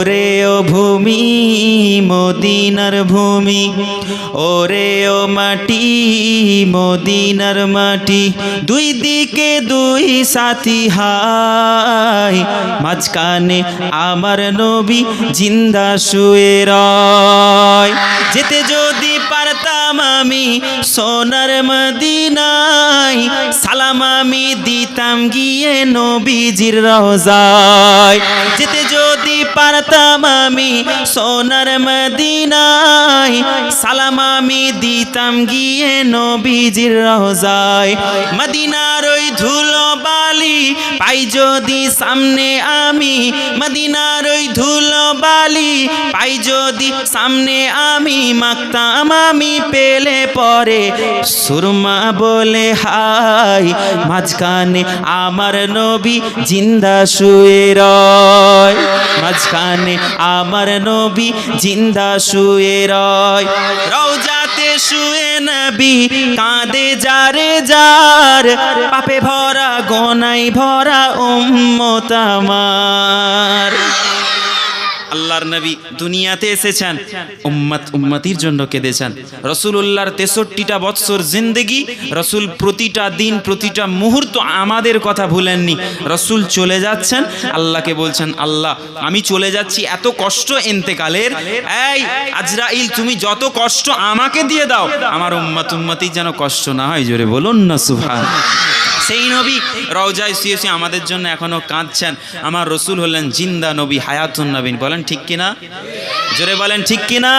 ওরে ও ভূমি, মদিনার ভূমি, ওরে ও মাটি, মদিনার মাটি, দুই দিকে দুই সাথী হাই, মাঝখানে আমার নবী জিন্দা শুয়ে রয়। যেতে যদি পারতাম আমি সোনার মদিনায়, সালাম আমি দিতাম গিয়ে নবীজির রওজায়। যেতে পারতাম আমি সোনার মদিনায়। সালাম আমি দিতাম গিয়ে নবীজির রহজায় মদিনার ওই ধুলো বালি পাই যদি সামনে আমি, মদিনার ওই ধুলো বালি পাই যদি সামনে আমি, মাখতাম আমি পেলে পরে সুরমা বলে, হাই, মাঝখানে আমার নবী জিন্দা শুয়ে রয়, মাঝখানে আমার নবী জিন্দা শুয়ে রয়, রওজাতে শুয়ে নবী কাঁদে যারে যার। পাপে ভরা গনাই ভরা উম্মত আমার। আল্লাহর নবী দুনিয়াতে এসেছেন। উম্মত উম্মতির জন্য কেঁদেছেন। রসুল্লাহর তেষট্টিটা বৎসর জিন্দেগি, রসুল প্রতিটা দিন, প্রতিটা মুহূর্ত আমাদের কথা ভুলেননি। রসুল চলে যাচ্ছেন, আল্লাহকে বলছেন, আল্লাহ, আমি চলে যাচ্ছি এত কষ্ট এন্তেকালের। এই আজরাইল, তুমি যত কষ্ট আমাকে দিয়ে দাও, আমার উম্মত উম্মতির যেন কষ্ট না হয়। জোরে বলুন না সুভান সেই নবী? রওজায় শুয়ে আমাদের জন্য এখনও কাঁদছেন। আমার রসুল হলেন জিন্দা নবী হায়াতুন নবীন। বলেন ঠিক কিনা? জোরে বলেন ঠিক কিনা?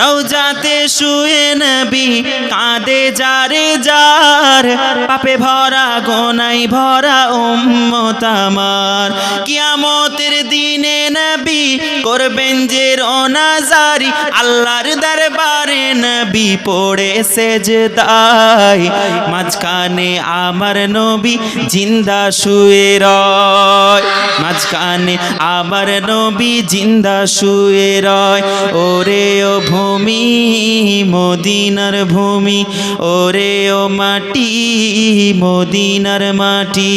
রওজাতে শুয়ে নবী কাঁদে যারে যার, পাপে ভরা গোনাই ভরা উম্মত আমার। কিয়ামতের দিনে নবী করবেন যে রোনাজারি, আল্লাহর দরবারে নবী পড়ে সেজদায়। মাঝখানে আমার নবী জিন্দা শুয়ে রয়। মাঝখানে আমার নবী জিন্দা শুয়ে রয়। ওরে ও ভূমি, মদিনার ভূমি ওরে ও মাটি মদিনার মাটি।